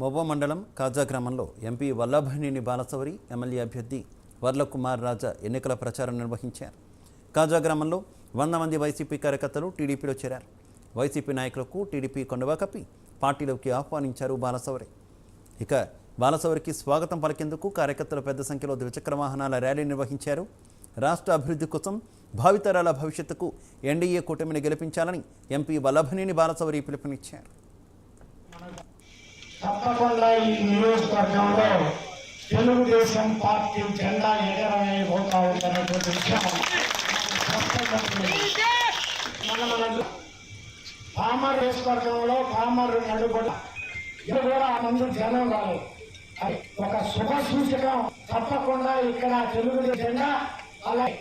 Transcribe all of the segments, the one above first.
మొవ్వ మండలం కాజా గ్రామంలో MP Vallabhaneni Balashowry MLA అభ్యర్థి వర్లకుమార్ రాజా ఎన్నికల ప్రచారం నిర్వహించారు. కాజా గ్రామంలో వంద మంది వైసీపీ కార్యకర్తలు టీడీపీలో చేరారు. వైసీపీ నాయకులకు టీడీపీ కొండవా కప్పి పార్టీలోకి ఆహ్వానించారు బాలసౌరి ఇక బాలసౌరికి స్వాగతం పలికేందుకు కార్యకర్తలు పెద్ద సంఖ్యలో ద్విచక్ర వాహనాల ర్యాలీ నిర్వహించారు. రాష్ట్ర అభివృద్ధి కోసం భావితరాల భవిష్యత్తుకు ఎన్డీఏ కూటమిని గెలిపించాలని ఎంపీ వల్లభనేని బాలసౌరి పిలుపునిచ్చారు. తప్పకుండా ఈ నియోజకవర్గంలో తెలుగుదేశం పార్టీ జెండా ఎగరవేయబోతా ఉందనేటువంటి విషయం పామర్ నియోజకవర్గంలో పామర్ నడుబడి ఇది కూడా ఆ ముందు జనం కాదు. ఒక శుభ సూచకం. తప్పకుండా ఇక్కడ తెలుగుదేశం జెండా అలాగే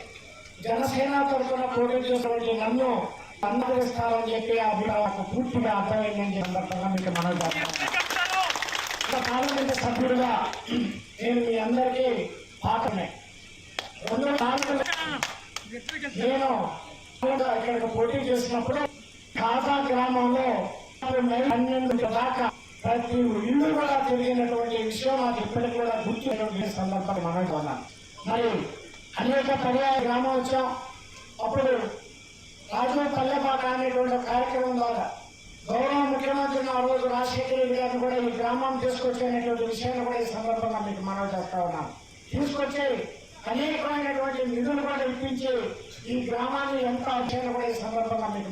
జనసేన తరఫున పోటీ చేసినటువంటి నన్ను అందరిస్తారని చెప్పి ఆ పూర్తిగా అర్థమైందని సందర్భంగా మీకు మనం ఒక పార్లమెంట్ సభ్యుడిగా నేను మీ అందరికీ పాఠమే. రెండు నేను ఇక్కడికి పోటీ చేసినప్పుడు ఖాతా గ్రామంలో పన్నెండు దాకా ప్రతి ఇల్లు కూడా తిరిగినటువంటి విషయం నాకు ఇప్పటికి కూడా గుర్తున్నటువంటి సందర్భం మనం కొన్నాను మరి అనేక పర్యాయ గ్రామం వచ్చాం అప్పుడు రాజు పల్లెపాట అనేటువంటి కార్యక్రమం ద్వారా గౌరవ ముఖ్యమంత్రి ఆ రోజు రాజశేఖర గారిని కూడా ఈ గ్రామం తీసుకొచ్చేటువంటి విషయాన్ని కూడా ఈ సందర్భంగా మీకు మనవి చేస్తా ఉన్నాను తీసుకొచ్చి అనేకమైనటువంటి నిధులు కూడా ఇప్పించి ఈ గ్రామాన్ని ఎంత వచ్చాయని కూడా ఈ సందర్భంగా మీకు